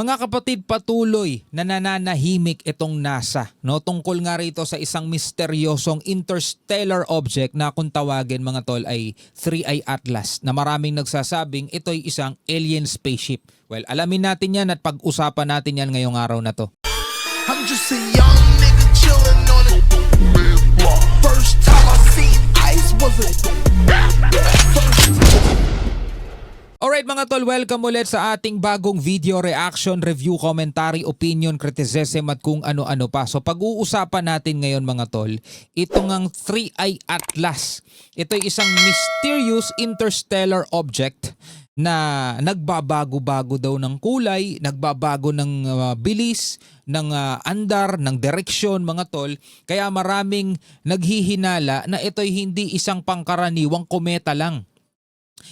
Mga kapatid, patuloy na nananahimik itong NASA no tungkol nga rito sa isang misteryosong interstellar object na kung tawagin mga tol ay 3i Atlas na maraming nagsasabing ito'y isang alien spaceship. Well, alamin natin yan at pag-usapan natin yan ngayong araw na to. I'm just a young nigga chillin' on it. First time I seen ice was a Alright mga tol, welcome ulit sa ating bagong video reaction, review, commentary, opinion, criticism at kung ano-ano pa. So pag-uusapan natin ngayon mga tol, ito ngang 3i Atlas. Ito ay isang mysterious interstellar object na nagbabago-bago daw ng kulay, nagbabago ng uh, bilis, ng uh, andar, ng direksyon mga tol. Kaya maraming naghihinala na ito'y hindi isang pangkaraniwang kometa lang.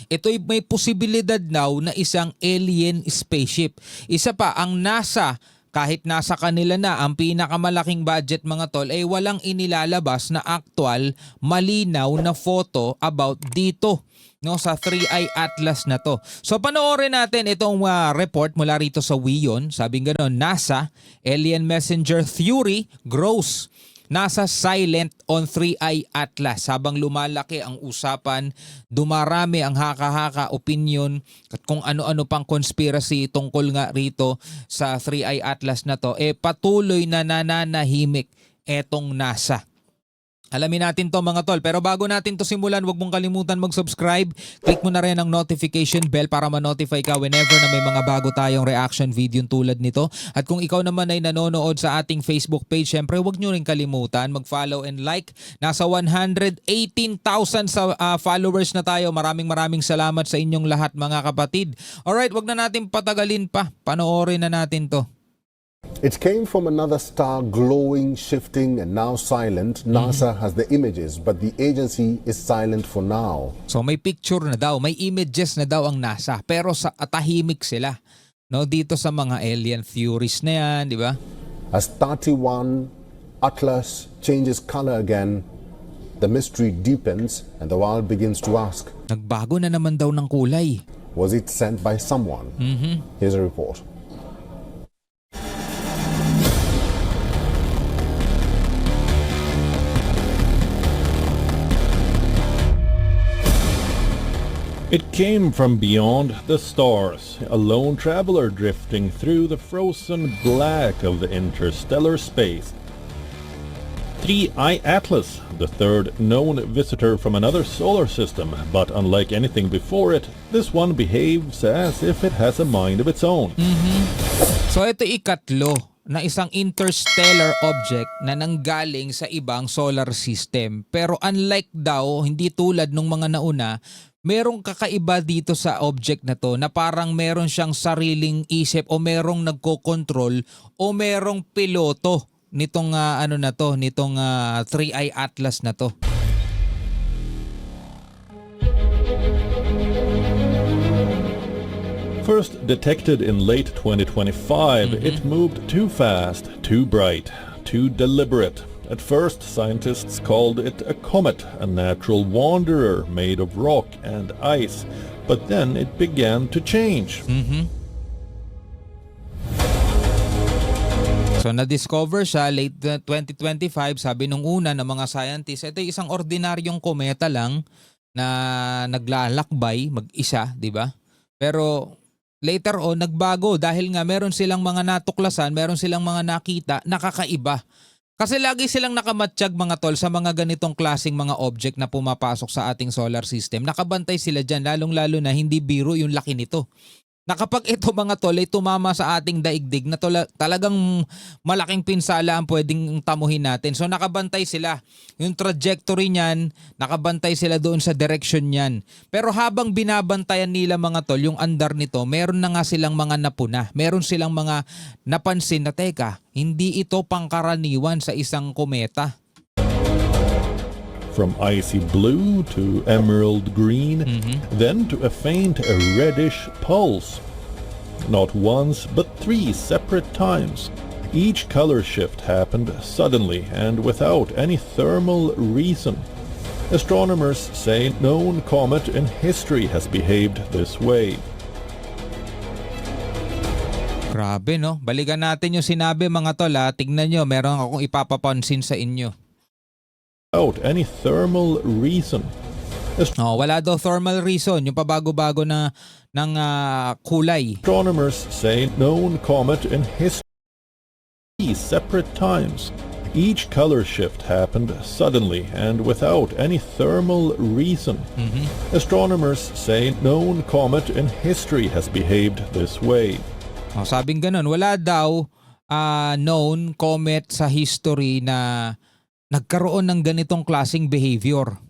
Ito'y may posibilidad now na isang alien spaceship. Isa pa, ang NASA, kahit nasa kanila na ang pinakamalaking budget mga tol, ay walang inilalabas na actual, malinaw na photo about dito no sa 3i Atlas na to. So panoorin natin itong uh, report mula rito sa WION. Sabing gano'n, NASA, Alien Messenger Theory grows nasa silent on 3i Atlas. Habang lumalaki ang usapan, dumarami ang haka-haka opinion at kung ano-ano pang conspiracy tungkol nga rito sa 3i Atlas na to, eh patuloy na nananahimik etong NASA. Alamin natin to mga tol. Pero bago natin to simulan, huwag mong kalimutan mag-subscribe. Click mo na rin ang notification bell para ma-notify ka whenever na may mga bago tayong reaction video tulad nito. At kung ikaw naman ay nanonood sa ating Facebook page, syempre huwag nyo rin kalimutan mag-follow and like. Nasa 118,000 sa ah, followers na tayo. Maraming maraming salamat sa inyong lahat mga kapatid. Alright, wag na natin patagalin pa. Panoorin na natin to. It came from another star glowing, shifting, and now silent. NASA has the images, but the agency is silent for now. So may picture na daw, may images na daw ang NASA, pero sa atahimik sila. No, dito sa mga alien theories na yan, di ba? As 31 Atlas changes color again, the mystery deepens, and the world begins to ask Nagbago na naman daw ng kulay. Was it sent by someone? Here's a report. It came from beyond the stars, a lone traveler drifting through the frozen black of the interstellar space. 3I Atlas, the third known visitor from another solar system, but unlike anything before it, this one behaves as if it has a mind of its own. So ito ikatlo na isang interstellar object na nanggaling sa ibang solar system. Pero unlike daw, hindi tulad nung mga nauna, merong kakaiba dito sa object na to na parang meron siyang sariling isip o merong nagko-control o merong piloto nitong ah, ano na to, nitong ah, 3i Atlas na to. First detected in late 2025, it moved too fast, too bright, too deliberate. At first, scientists called it a comet, a natural wanderer made of rock and ice. But then it began to change. So na-discover siya late uh, 2025, sabi nung una ng mga scientists, ito isang ordinaryong kometa lang na naglalakbay mag-isa, di ba? Pero later on nagbago dahil nga meron silang mga natuklasan, meron silang mga nakita nakakaiba. Kasi lagi silang nakamatsyag mga tol sa mga ganitong klasing mga object na pumapasok sa ating solar system. Nakabantay sila dyan, lalong-lalo na hindi biro yung laki nito na kapag ito mga tol ay tumama sa ating daigdig na tola, talagang malaking pinsala ang pwedeng tamuhin natin. So nakabantay sila. Yung trajectory niyan, nakabantay sila doon sa direction niyan. Pero habang binabantayan nila mga tol, yung andar nito, meron na nga silang mga napuna. Meron silang mga napansin na teka, hindi ito pangkaraniwan sa isang kometa. From icy blue to emerald green, then to a faint reddish pulse. Not once, but three separate times. Each color shift happened suddenly and without any thermal reason. Astronomers say no comet in history has behaved this way. Grabe no. Balikan natin yung sinabi mga tol ha. Tignan nyo, meron akong ipapapansin sa inyo. Without any thermal reason. Oh, wala daw thermal reason, yung pabago-bago na ng ah, kulay. Astronomers say known comet in history separate times. Each color shift happened suddenly and without any thermal reason. Astronomers say known comet in history has behaved this way. Oh, sabing ganun, wala daw ah, known comet sa history na nagkaroon ng ganitong klasing behavior.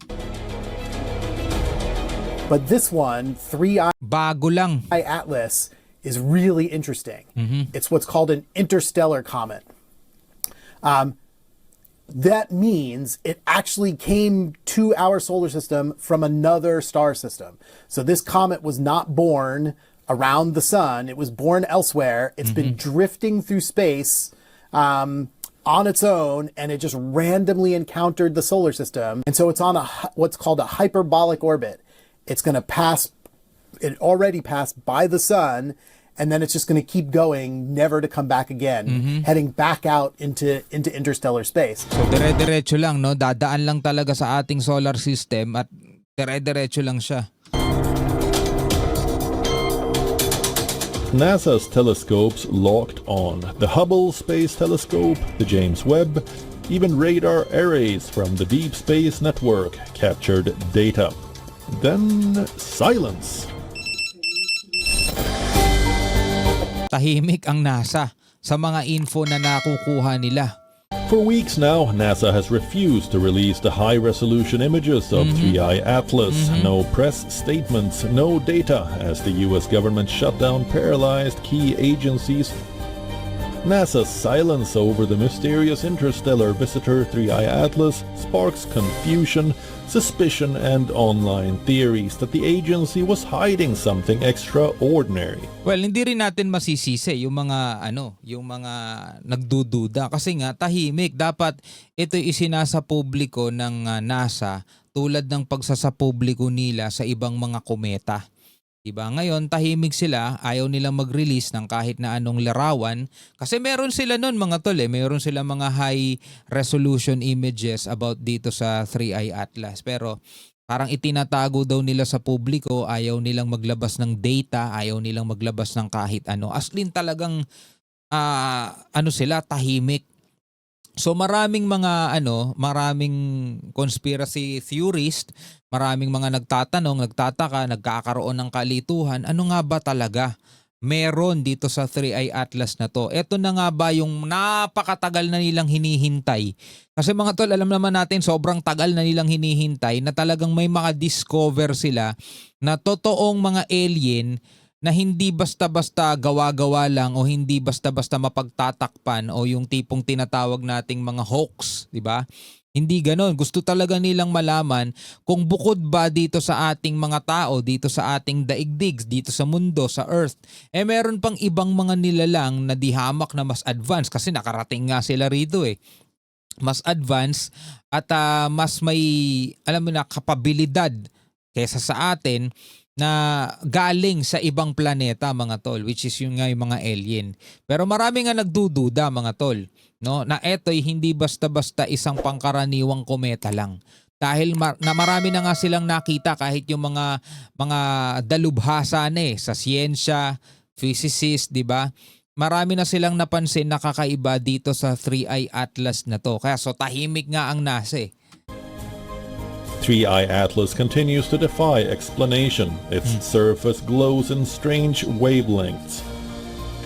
But this one, Three Eye Bago lang. Atlas, is really interesting. It's what's called an interstellar comet. Um, that means it actually came to our solar system from another star system. So this comet was not born around the sun, it was born elsewhere. It's been drifting through space. Um, on its own and it just randomly encountered the solar system and so it's on a what's called a hyperbolic orbit it's going to pass it already passed by the sun and then it's just going to keep going never to come back again mm-hmm. heading back out into into interstellar space So dire-diretso lang no, dadaan lang talaga sa ating solar system at dire-diretso lang siya. NASA's telescopes locked on. The Hubble Space Telescope, the James Webb, even radar arrays from the Deep Space Network captured data. Then silence. Tahimik ang NASA sa mga info na nakukuha nila. For weeks now, NASA has refused to release the high-resolution images of mhm. 3i Atlas. Mhm. No press statements, no data, as the US government shut down paralyzed key agencies. NASA's silence over the mysterious interstellar visitor 3i Atlas sparks confusion, suspicion, and online theories that the agency was hiding something extraordinary. Well, hindi rin natin masisisi yung mga ano, yung mga nagdududa kasi nga tahimik dapat ito isinasa publiko ng ah, NASA tulad ng pagsasapubliko nila sa ibang mga kometa. Diba? Ngayon, tahimik sila, ayaw nilang mag-release ng kahit na anong larawan. Kasi meron sila nun mga tol eh, meron sila mga high resolution images about dito sa 3i Atlas. Pero parang itinatago daw nila sa publiko, ayaw nilang maglabas ng data, ayaw nilang maglabas ng kahit ano. As in talagang ah, ano sila, tahimik. So maraming mga ano, maraming conspiracy theorist, maraming mga nagtatanong, nagtataka, nagkakaroon ng kalituhan, ano nga ba talaga meron dito sa 3i Atlas na to? Ito na nga ba yung napakatagal na nilang hinihintay? Kasi mga tol, alam naman natin sobrang tagal na nilang hinihintay na talagang may mga discover sila na totoong mga alien na hindi basta-basta gawa-gawa lang o hindi basta-basta mapagtatakpan o yung tipong tinatawag nating mga hoax, di ba? Hindi ganon. Gusto talaga nilang malaman kung bukod ba dito sa ating mga tao, dito sa ating daigdig, dito sa mundo, sa earth, eh meron pang ibang mga nilalang na dihamak na mas advanced kasi nakarating nga sila rito eh mas advanced at ah, mas may alam mo na kapabilidad kaysa sa atin na galing sa ibang planeta mga tol which is yung nga yung mga alien. Pero marami nga nagdududa mga tol no na eto'y hindi basta-basta isang pangkaraniwang kometa lang. Dahil mar- na marami na nga silang nakita kahit yung mga mga dalubhasa na eh, sa siyensya, physicist, 'di ba? Marami na silang napansin na kakaiba dito sa 3i Atlas na to. Kaya so tahimik nga ang NASA eh. 3i Atlas continues to defy explanation. Its surface glows in strange wavelengths.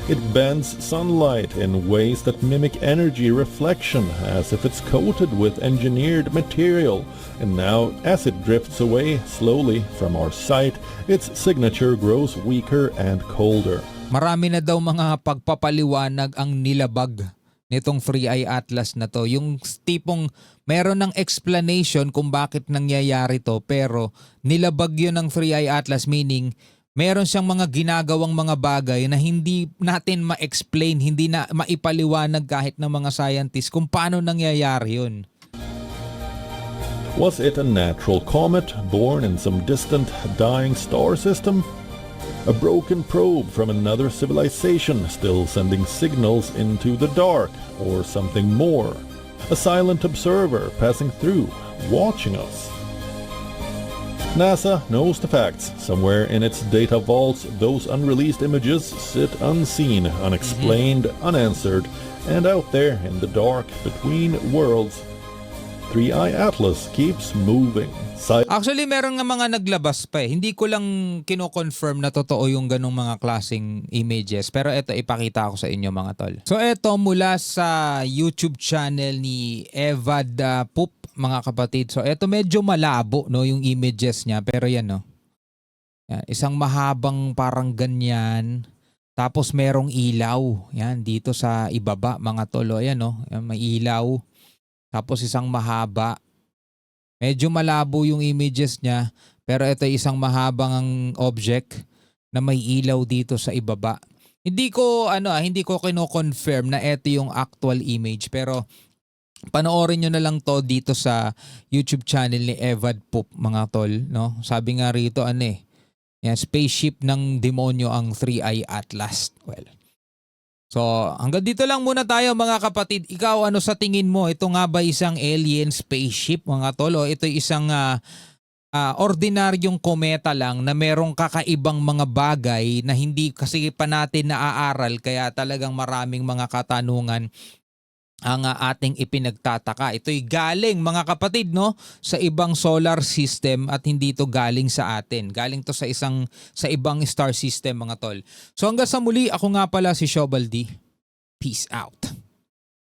It bends sunlight in ways that mimic energy reflection as if it's coated with engineered material. And now, as it drifts away slowly from our sight, its signature grows weaker and colder. Marami na daw mga pagpapaliwanag ang nilabag nitong 3i Atlas na to. Yung tipong meron ng explanation kung bakit nangyayari to pero nilabag yun ng 3i Atlas meaning meron siyang mga ginagawang mga bagay na hindi natin ma-explain, hindi na maipaliwanag kahit ng mga scientists kung paano nangyayari yun. Was it a natural comet born in some distant dying star system? A broken probe from another civilization still sending signals into the dark or something more. A silent observer passing through, watching us. NASA knows the facts. Somewhere in its data vaults, those unreleased images sit unseen, unexplained, mm-hmm. unanswered, and out there in the dark between worlds. 3i Atlas keeps moving. Si- Actually, meron nga mga naglabas pa eh. Hindi ko lang kino-confirm na totoo yung ganong mga klaseng images. Pero eto, ipakita ko sa inyo mga tol. So eto, mula sa YouTube channel ni Evad uh, Poop, mga kapatid. So eto, medyo malabo no, yung images niya. Pero yan no. Yan, isang mahabang parang ganyan. Tapos merong ilaw. Yan, dito sa ibaba mga tol. Ayan no, Yan, may ilaw. Tapos isang mahaba. Medyo malabo yung images niya, pero ito isang mahabang ang object na may ilaw dito sa ibaba. Hindi ko ano, ah, hindi ko kino-confirm na ito yung actual image, pero panoorin nyo na lang to dito sa YouTube channel ni Evad Poop, mga tol, no? Sabi nga rito ano eh, yan, spaceship ng demonyo ang 3i Atlas. Well, So, hanggang dito lang muna tayo mga kapatid. Ikaw, ano sa tingin mo? Ito nga ba isang alien spaceship mga tol? O ito isang ah, ah, ordinaryong kometa lang na merong kakaibang mga bagay na hindi kasi pa natin naaaral kaya talagang maraming mga katanungan ang ating ipinagtataka. Ito'y galing mga kapatid no sa ibang solar system at hindi ito galing sa atin. Galing to sa isang sa ibang star system mga tol. So hanggang sa muli, ako nga pala si Shobaldi. Peace out.